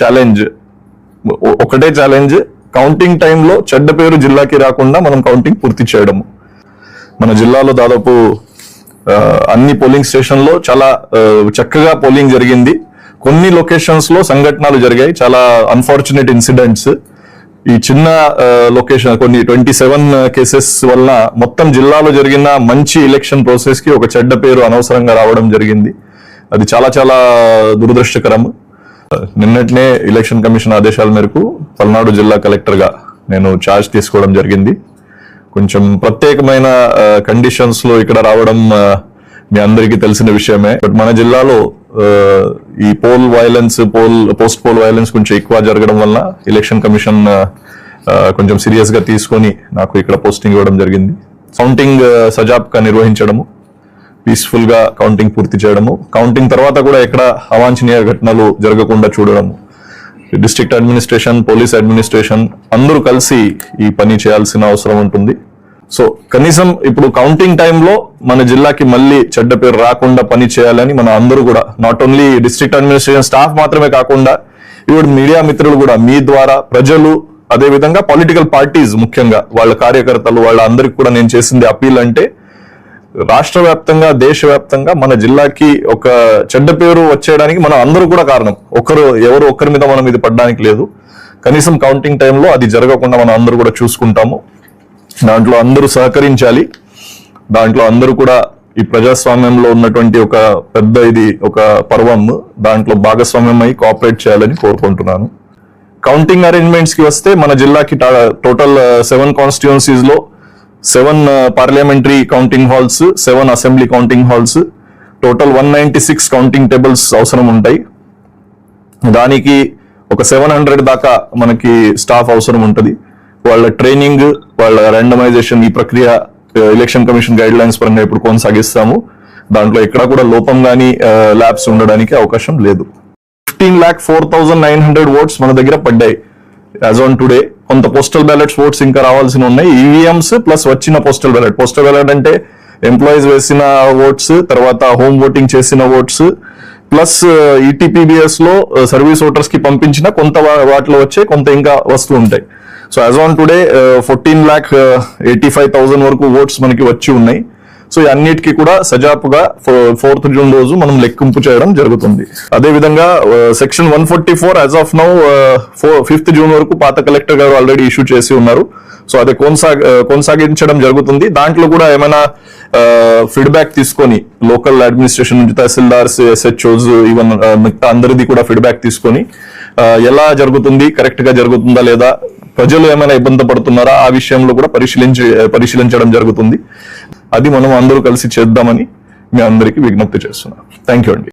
Challenge ఒకటే challenge counting టైంలో చెడ్డ పేరు జిల్లాకి రాకుండా మనం కౌంటింగ్ పూర్తి చేయడము. మన జిల్లాలో దాదాపు అన్ని పోలింగ్ స్టేషన్లో చాలా చక్కగా పోలింగ్ జరిగింది. కొన్ని లొకేషన్స్లో సంఘటనలు జరిగాయి. చాలా అన్ఫార్చునేట్ ఇన్సిడెంట్స్ ఈ చిన్న లొకేషన్ కొన్ని ట్వంటీ సెవెన్ కేసెస్ వల్ల మొత్తం జిల్లాలో జరిగిన మంచి ఎలక్షన్ ప్రాసెస్కి ఒక చెడ్డ పేరు అనవసరంగా రావడం జరిగింది. అది చాలా చాలా దురదృష్టకరం నిన్నటినే ఎలక్షన్ కమిషన్ ఆదేశాల మేరకు పల్నాడు జిల్లా కలెక్టర్గా నేను ఛార్జ్ తీసుకోవడం జరిగింది. కొంచెం ప్రత్యేకమైన కండిషన్స్లో ఇక్కడ రావడం మీ అందరికీ తెలిసిన విషయమే. బట్ మన జిల్లాలో ఈ poll violence poll post poll violence కొంచెం ఎక్కువ జరగడం వల్ల ఎలక్షన్ కమిషన్ కొంచెం సీరియస్గా తీసుకొని నాకు ఇక్కడ పోస్టింగ్ ఇవ్వడం జరిగింది. కౌంటింగ్ సజాబ్గా నిర్వహించడము. పీస్ఫుల్గా కౌంటింగ్ పూర్తి చేయడము. కౌంటింగ్ తర్వాత కూడా ఎక్కడ అవాంఛనీయ ఘటనలు జరగకుండా చూడడము. డిస్ట్రిక్ట్ అడ్మినిస్ట్రేషన్ పోలీస్ అడ్మినిస్ట్రేషన్ అందరూ కలిసి ఈ పని చేయాల్సిన అవసరం ఉంటుంది. సో కనీసం ఇప్పుడు కౌంటింగ్ టైంలో మన జిల్లాకి మళ్ళీ చెడ్డ పేరు రాకుండా పని చేయాలని మన అందరూ కూడా not only district administration staff మాత్రమే కాకుండా ఇప్పుడు మీడియా మిత్రులు కూడా మీ ద్వారా ప్రజలు అదే విధంగా పొలిటికల్ పార్టీస్ ముఖ్యంగా వాళ్ళ కార్యకర్తలు వాళ్ళ అందరికి కూడా నేను చేసింది అపీల్ అంటే రాష్ట్ర వ్యాప్తంగా దేశవ్యాప్తంగా మన జిల్లాకి ఒక చెడ్డ పేరు వచ్చేయడానికి మనం అందరూ కూడా కారణం. ఒకరు ఎవరు ఒక్కరి మీద మనం ఇది పడడానికి లేదు. కనీసం కౌంటింగ్ టైంలో అది జరగకుండా మనం అందరూ కూడా చూసుకుంటాము. దాంట్లో అందరూ సహకరించాలి. దాంట్లో అందరూ కూడా ఈ ప్రజాస్వామ్యంలో ఉన్నటువంటి ఒక పెద్ద ఇది ఒక పర్వం. దాంట్లో భాగస్వామ్యం అయి కోఆపరేట్ చేయాలని కోరుకుంటున్నాను. కౌంటింగ్ అరేంజ్మెంట్స్కి వస్తే మన జిల్లాకి టోటల్ సెవెన్ కాన్స్టిట్యున్సీస్లో లో seven parliamentary counting halls seven assembly counting halls. Total one ninety six counting tables అవసరం ఉంటాయి దానికి ఒక సెవెన్ హండ్రెడ్ దాకా మనకి స్టాఫ్ అవసరం ఉంటుంది. వాళ్ళ ట్రైనింగ్ వాళ్ళ ర్యాండమైజేషన్ ఈ ప్రక్రియ ఎలక్షన్ కమిషన్ గైడ్ లైన్స్ పరంగా ఇప్పుడు కొనసాగిస్తాము. దాంట్లో ఎక్కడ కూడా లోపం కానీ ల్యాబ్స్ ఉండడానికి అవకాశం లేదు. Fifteen lakh four thousand nine hundred votes మన దగ్గర పడ్డాయి. యాజ్ ఆన్ టుడే కొంత పోస్టల్ బ్యాలెట్స్ ఓట్స్ ఇంకా రావాల్సి ఉన్నాయి. ఈవీఎంస్ ప్లస్ వచ్చిన పోస్టల్ బ్యాలెట్ పోస్టల్ బ్యాలెట్ అంటే ఎంప్లాయీస్ వేసిన ఓట్స్ తర్వాత హోమ్ ఓటింగ్ చేసిన ఓట్స్ ప్లస్ ఈటీపీబీఎస్లో uh, సర్వీస్ ఓటర్స్కి పంపించిన కొంత వాటిలో వచ్చే కొంత ఇంకా వస్తూ ఉంటాయి. So as on today fourteen lakh eighty five thousand వరకు ఓట్స్ మనకి వచ్చి ఉన్నాయి. సో అన్నిటికీ కూడా సజాపుగా ఫోర్త్ జూన్ రోజు మనం లెక్కింపు చేయడం జరుగుతుంది. అదే విధంగా section one forty four as of now fifth June వరకు పాత కలెక్టర్ గారు ఆల్రెడీ ఇష్యూ చేసి ఉన్నారు. సో అది కొనసాగ కొనసాగించడం జరుగుతుంది. దాంట్లో కూడా ఏమైనా ఫీడ్బ్యాక్ తీసుకొని లోకల్ అడ్మినిస్ట్రేషన్ నుంచి తహసీల్దార్స్ ఎస్హెచ్ఓస్ ఈవెన్ మిగతా అందరిది కూడా ఫీడ్బ్యాక్ తీసుకొని ఎలా జరుగుతుంది కరెక్ట్గా జరుగుతుందా లేదా ప్రజలు ఏమైనా ఇబ్బంది పడుతున్నారా ఆ విషయంలో కూడా పరిశీలించి పరిశీలించడం జరుగుతుంది. అది మనం అందరూ కలిసి చేద్దామని మీ అందరికీ విజ్ఞప్తి చేస్తున్నాం థ్యాంక్ యూ అండి.